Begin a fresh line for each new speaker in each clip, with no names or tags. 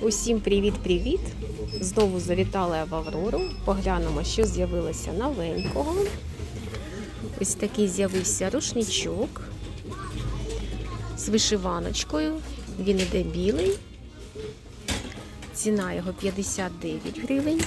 Усім привіт-привіт! Знову завітала я в Аврору. Поглянемо, що з'явилося новенького. Ось такий з'явився рушничок з вишиваночкою. Він іде білий. Ціна його 59 гривень.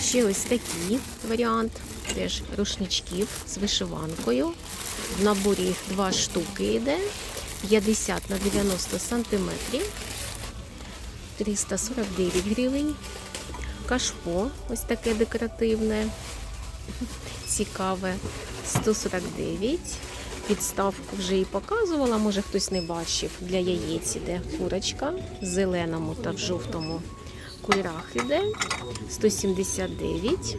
Ще ось такий варіант. Теж рушничків з вишиванкою. В наборі їх два штуки йде. 50 на 90 сантиметрів. 349 гривень. Кашпо, ось таке декоративне, цікаве, 149. Підставку вже і показувала, може хтось не бачив. Для яєць іде курочка в зеленому та в жовтому кольорах іде. 179.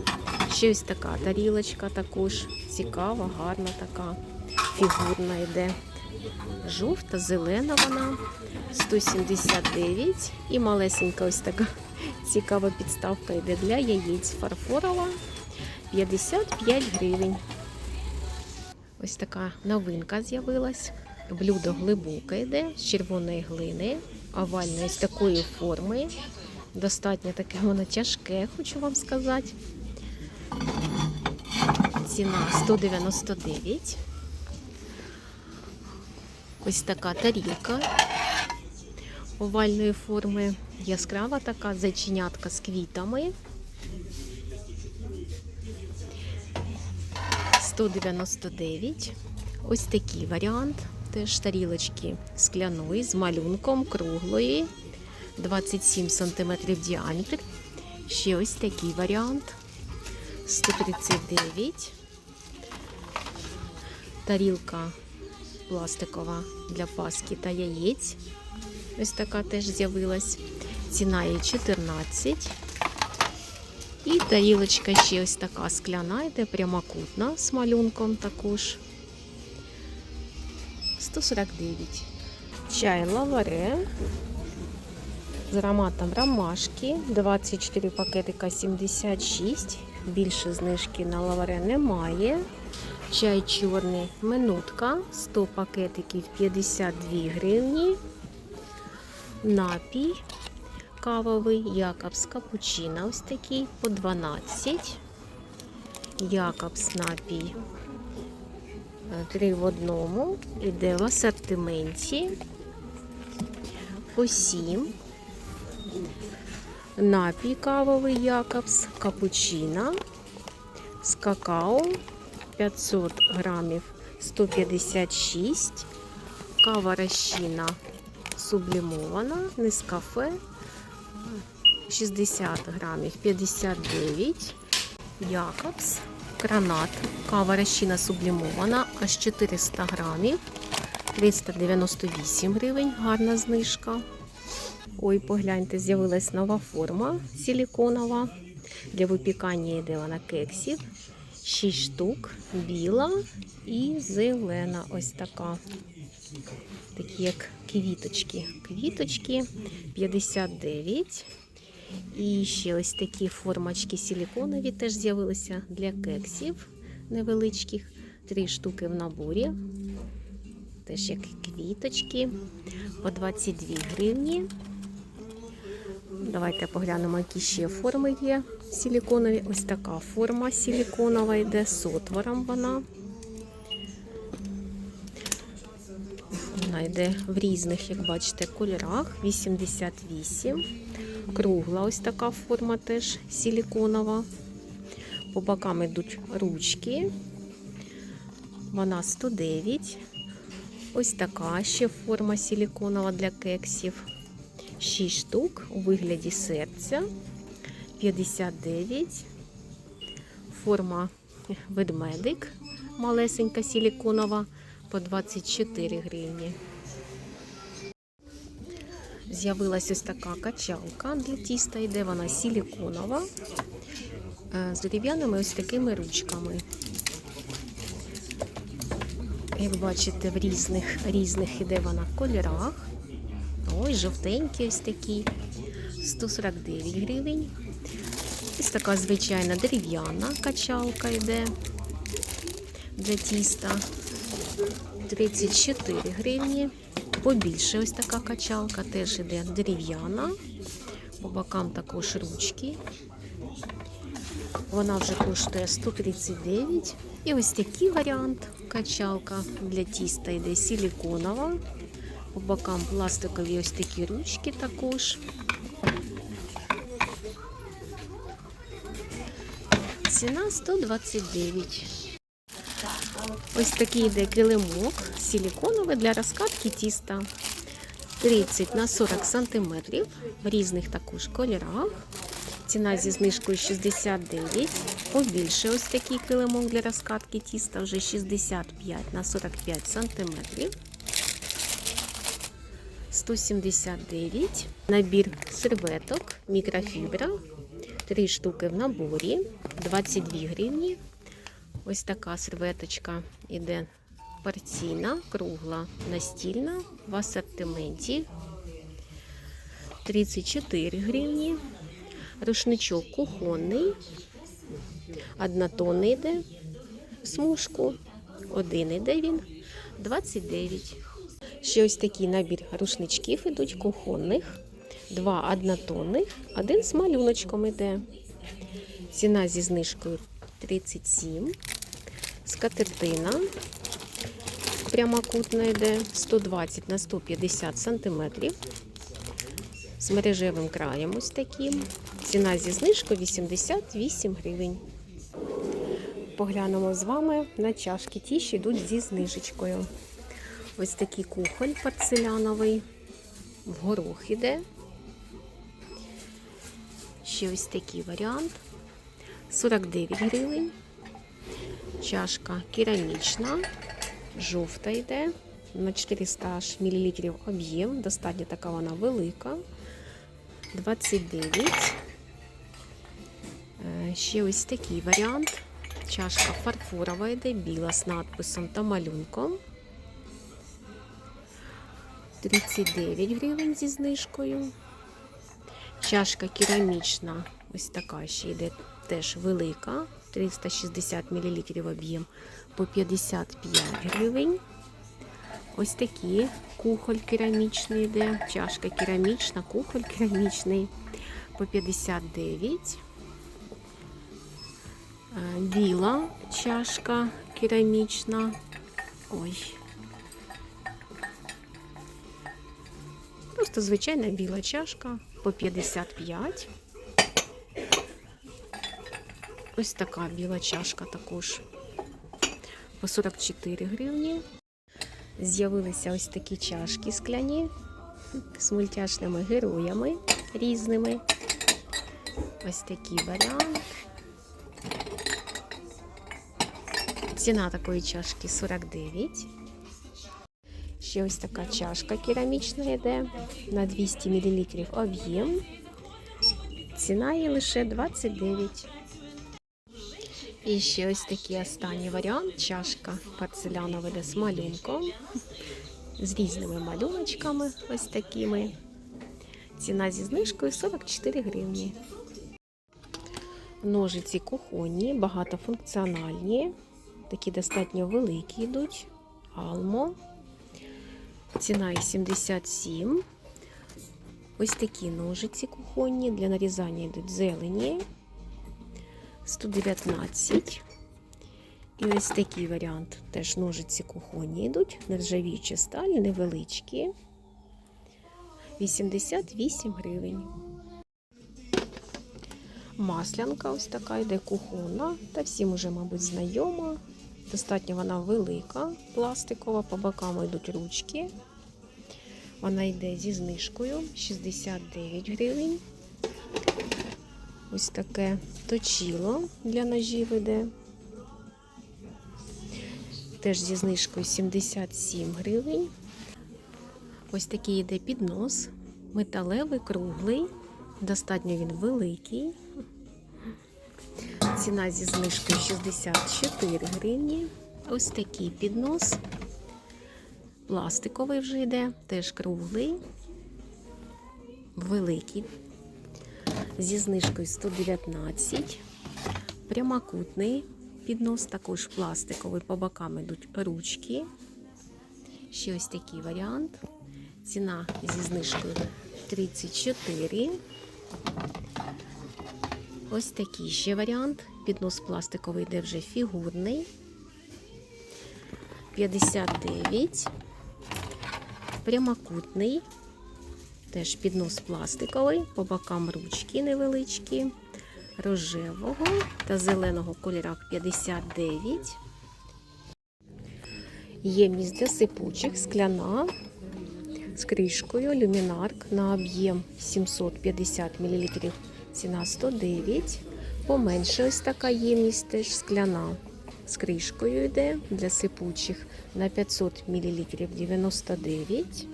Ще ось така тарілочка також цікава, гарна така, фігурна йде. Жовта, зелена вона 179 і малесенька ось така цікава підставка йде для яєць фарфорова 55 гривень. Ось така новинка з'явилась. Блюдо глибоке йде з червоної глини, овальної ось такої форми. Достатньо таке воно тяжке, хочу вам сказати. Ціна 199. Ось така тарілка овальної форми, яскрава така зайченятка з квітами. 199. Ось такий варіант. Теж тарілочки скляної з малюнком круглої. 27 см діаметр. Ще ось такий варіант. 139. Тарілка пластикова для паски та яєць. Ось така теж з'явилась. Ціна її 14. І тарілочка ще ось така скляна, йде прямокутна з малюнком також. 149. Чай лаваре з ароматом ромашки. 24 пакетика 76. Більше знижки на лаваре немає. Чай чорний минутка, 100 пакетиків 52 гривні. Напій кавовий, Якобс капучино ось такий по 12. Якобс напій 3 в одному. Іде в асортименті по 7. Напій кавовий Якобс, капучино з какао 500 грамів 156. Кава розчина сублімована, нескафе 60 грамів 59. Якобс, гранат, кава розчина сублімована, аж 400 грамів 398 гривень, гарна знижка. Ой, погляньте, з'явилась нова форма силіконова. Для випікання йде вона кексів. 6 штук, біла і зелена. Ось така. Такі як квіточки. Квіточки 59. І ще ось такі формочки силіконові теж з'явилися для кексів невеличких. Три штуки в наборі. Теж як квіточки по 22 гривні. Давайте поглянемо, які ще форми є силіконові. Ось така форма силіконова йде з отвором вона. Вона йде в різних, як бачите, кольорах. 88. Кругла ось така форма теж силіконова. По бокам йдуть ручки. Вона 109. Ось така ще форма силіконова для кексів. 6 штук у вигляді серця. 59. Форма ведмедик малесенька силіконова по 24 гривні. З'явилась ось така качалка для тіста, йде вона силіконова е, з дерев'яними ось такими ручками. Як бачите, в різних різних іде вона кольорах. Ось жовтенькі ось такі. 149 гривень. Ось така звичайна дерев'яна качалка йде для тіста. 34 гривні. Побільше ось така качалка, теж іде дерев'яна. По бокам також ручки. Вона вже коштує 139. І ось такий варіант качалка для тіста йде силіконова. По бокам пластикові ось такі ручки також. Ціна 129. Ось такий йде килимок силіконовий для розкатки тіста. 30 на 40 см в різних також кольорах. Ціна зі знижкою 69. Побільше ось такий килимок для розкатки тіста вже 65 на 45 см. 179. Набір серветок, мікрофібра. Три штуки в наборі. 22 гривні. Ось така серветочка іде порційна, кругла, настільна в асортименті. 34 гривні. Рушничок кухонний. Однотонний йде в смужку. Один іде він 29. Ще ось такий набір рушничків ідуть кухонних. Два однотонних, один з малюночком іде. Ціна зі знижкою 37. Скатертина прямокутна йде 120 на 150 сантиметрів. З мережевим краєм ось таким. Ціна зі знижкою 88 гривень. Поглянемо з вами на чашки. Ті, що йдуть зі знижечкою. Ось такий кухоль порцеляновий. В горох іде. Ще ось такий варіант. 49 гривень. Чашка керамічна, жовта йде. На 400 мл об'єм. Достатньо така вона велика. 29. Е, Ще ось такий варіант. Чашка фарфорова йде, біла з надписом та малюнком. 39 гривень зі знижкою. Чашка керамічна, ось така ще йде теж велика, 360 мл об'єм по 55 гривень. Ось такі кухоль керамічний йде, чашка керамічна, кухоль керамічний по 59. Е, Біла чашка керамічна. Ой. Просто звичайна біла чашка по 55. Ось така біла чашка також по 44 гривні. З'явилися ось такі чашки скляні з мультяшними героями різними. Ось такий варіант. Ціна такої чашки 49. Ще ось така чашка керамічна йде на 200 мл об'єм. Ціна її лише 29. І ще ось такий останній варіант. Чашка порцелянова йде з малюнком. З різними малюночками, ось такими. Ціна зі знижкою 44 гривні. Ножиці кухонні, багатофункціональні. Такі достатньо великі йдуть. Алмо. Ціна їх 77. Ось такі ножиці кухонні для нарізання йдуть зелені. 119. І ось такий варіант. Теж ножиці кухонні йдуть. Нержавіючі сталі, невеличкі. 88 гривень. Маслянка ось така йде кухонна. Та всім уже, мабуть, знайома. Достатньо вона велика, пластикова, по бокам йдуть ручки. Вона йде зі знижкою 69 гривень. Ось таке точіло для ножів іде. Теж зі знижкою 77 гривень. Ось такий йде піднос. Металевий, круглий. Достатньо він великий. Ціна зі знижкою 64 гривні. Ось такий піднос. Пластиковий вже йде, теж круглий, великий. Зі знижкою 119. Прямокутний піднос, також пластиковий. По бокам йдуть ручки. Ще ось такий варіант. Ціна зі знижкою 34. Ось такий ще варіант. Піднос пластиковий, де вже фігурний. 59. Прямокутний. Теж піднос пластиковий, по бокам ручки невеличкі, рожевого та зеленого кольорах 59. Ємність для сипучих, скляна з кришкою, люмінарк на об'єм 750 мл, ціна 109. Поменше ось така ємність теж скляна. З кришкою йде для сипучих на 500 мл 99.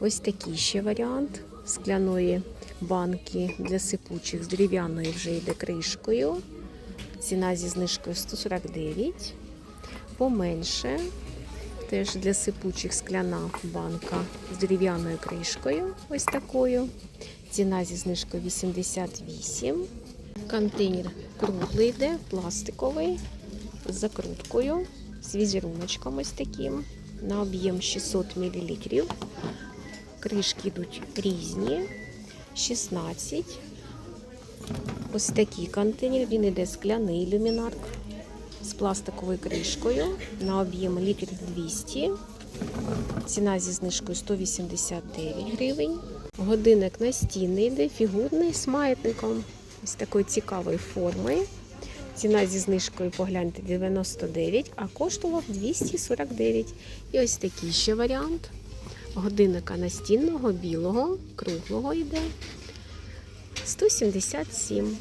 Ось такий ще варіант скляної банки для сипучих з дерев'яною вже йде кришкою. Ціна зі знижкою 149. Поменше. Теж для сипучих скляна банка з дерев'яною кришкою. Ось такою. Ціна зі знижкою 88. Контейнер круглий йде, пластиковий, з закруткою, з візеруночком ось таким. На об'єм 600 мл. Кришки йдуть різні. 16. Ось такий контейнер. Він іде скляний люмінарк з пластиковою кришкою на об'єм літр 200. Ціна зі знижкою 189 гривень. Годинник настінний йде, фігурний з маятником. Ось такої цікавої форми. Ціна зі знижкою погляньте 99, а коштував 249. І ось такий ще варіант. Годинника настінного, білого, круглого йде 177.